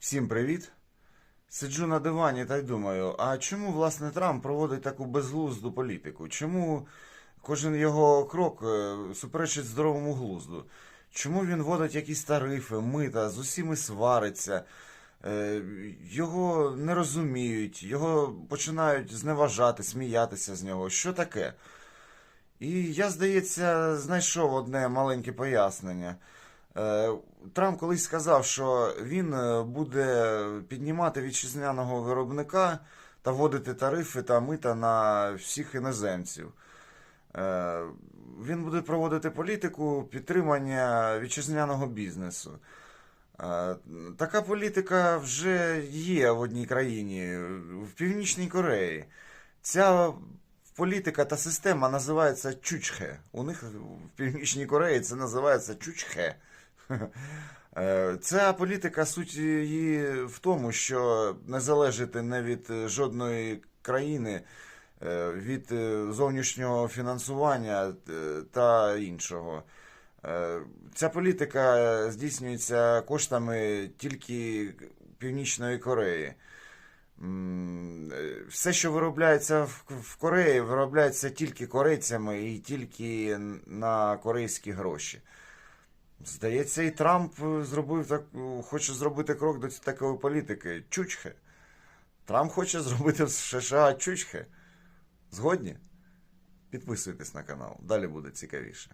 Всім привіт! Сиджу на дивані та й думаю, а чому власне Трамп проводить таку безглузду політику? Чому кожен його крок е, суперечить здоровому глузду? Чому він вводить якісь тарифи, мита, з усіми свариться? Е, Його не розуміють, його починають зневажати, сміятися з нього. Що таке? І я, здається, знайшов одне маленьке пояснення. Е, Трамп колись сказав, що він е, буде піднімати вітчизняного виробника та вводити тарифи та мита на всіх іноземців. Е, Він буде проводити політику підтримання вітчизняного бізнесу. Така політика вже є в одній країні, в Північній Кореї. Ця політика та система називається чучхе. У них в Північній Кореї це називається чучхе. Е, Ця політика суть її в тому, що не залежати не від е, жодної країни, е, від зовнішнього фінансування та іншого. Ця політика здійснюється коштами тільки Північної Кореї. Все, що виробляється в Кореї, виробляється тільки корейцями і тільки на корейські гроші. Здається, і Трамп е, зробив так, е, хоче зробити крок до такої політики. Чучхе. Трамп хоче зробити в США чучхе. Згодні? Підписуйтесь на канал, далі буде цікавіше.